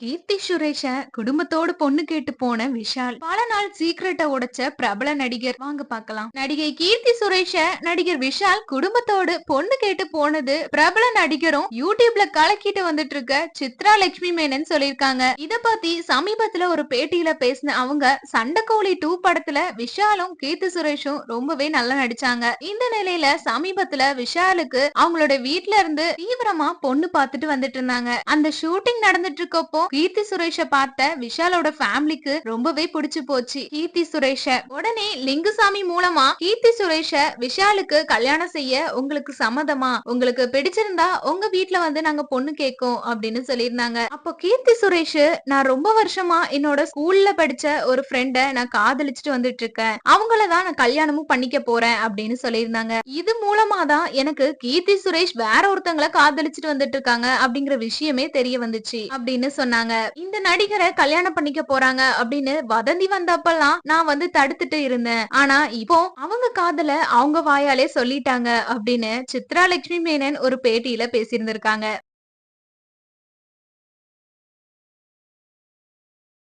கீர்த்தி சுரேஷ குடும்பத்தோடு பொண்ணு கேட்டு போன விஷால் பல நாள் சீக்கிரட்ட உடைச்ச பிரபல நடிகர். வாங்க பார்க்கலாம். நடிகை கீர்த்தி சுரேஷ நடிகர் விஷால் குடும்பத்தோடு பொண்ணு கேட்டு போனது பிரபல நடிகரும் யூடியூப்ல கலக்கிட்டு வந்துட்டு இருக்க சித்ரா லட்சுமி மேனன் சொல்லிருக்காங்க இத பத்தி சமீபத்துல ஒரு பேட்டியில பேசின அவங்க சண்டைக்கோழி டூ படத்துல விஷாலும் கீர்த்தி சுரேஷும் ரொம்பவே நல்லா நடிச்சாங்க. இந்த நிலையில சமீபத்துல விஷாலுக்கு அவங்களோட வீட்ல இருந்து தீவிரமா பொண்ணு பார்த்துட்டு வந்துட்டு இருந்தாங்க அந்த ஷூட்டிங் நடந்துட்டு இருக்கப்போ கீர்த்தி சுரேஷ பார்த்த விஷாலோட ஃபேமிலிக்கு ரொம்பவே பிடிச்சு போச்சு. கீர்த்தி சுரேஷ. உடனே லிங்குசாமி மூலமா கீர்த்தி சுரேஷ விஷாலுக்கு கல்யாணம் செய்ய உங்களுக்கு சம்மதமா? உங்களுக்கு பிடிச்சிருந்தா உங்க வீட்ல வந்து நாங்க பொண்ணு கேட்கோம் அப்படின்னு சொல்லியிருந்தாங்க. அப்போ கீர்த்தி சுரேஷ் நான் ரொம்ப வருஷமா என்னோட ஸ்கூல்ல படிச்ச ஒரு ஃப்ரெண்ட நான் காதலிச்சுட்டு வந்துட்டு இருக்கேன் அவங்களதான் நான் கல்யாணமும் பண்ணிக்க போறேன் அப்படின்னு சொல்லியிருந்தாங்க. இது மூலமா தான் எனக்கு கீர்த்தி சுரேஷ் வேற ஒருத்தங்களை காதலிச்சுட்டு வந்துட்டு இருக்காங்க அப்படிங்கிற விஷயமே தெரிய வந்துச்சு அப்படின்னு சொன்னாங்க. இந்த நடிகரை கல்யாணம் பண்ணிக்க போறாங்க அப்படின்னு வதந்தி வந்தப்பெல்லாம் நான் வந்து தடுத்துட்டு இருந்தேன். ஆனா இப்போ அவங்க காதல அவங்க வாயாலே சொல்லிட்டாங்க அப்படின்னு சித்ரா லட்சுமி மேனன் ஒரு பேட்டியில பேசியிருந்திருக்காங்க.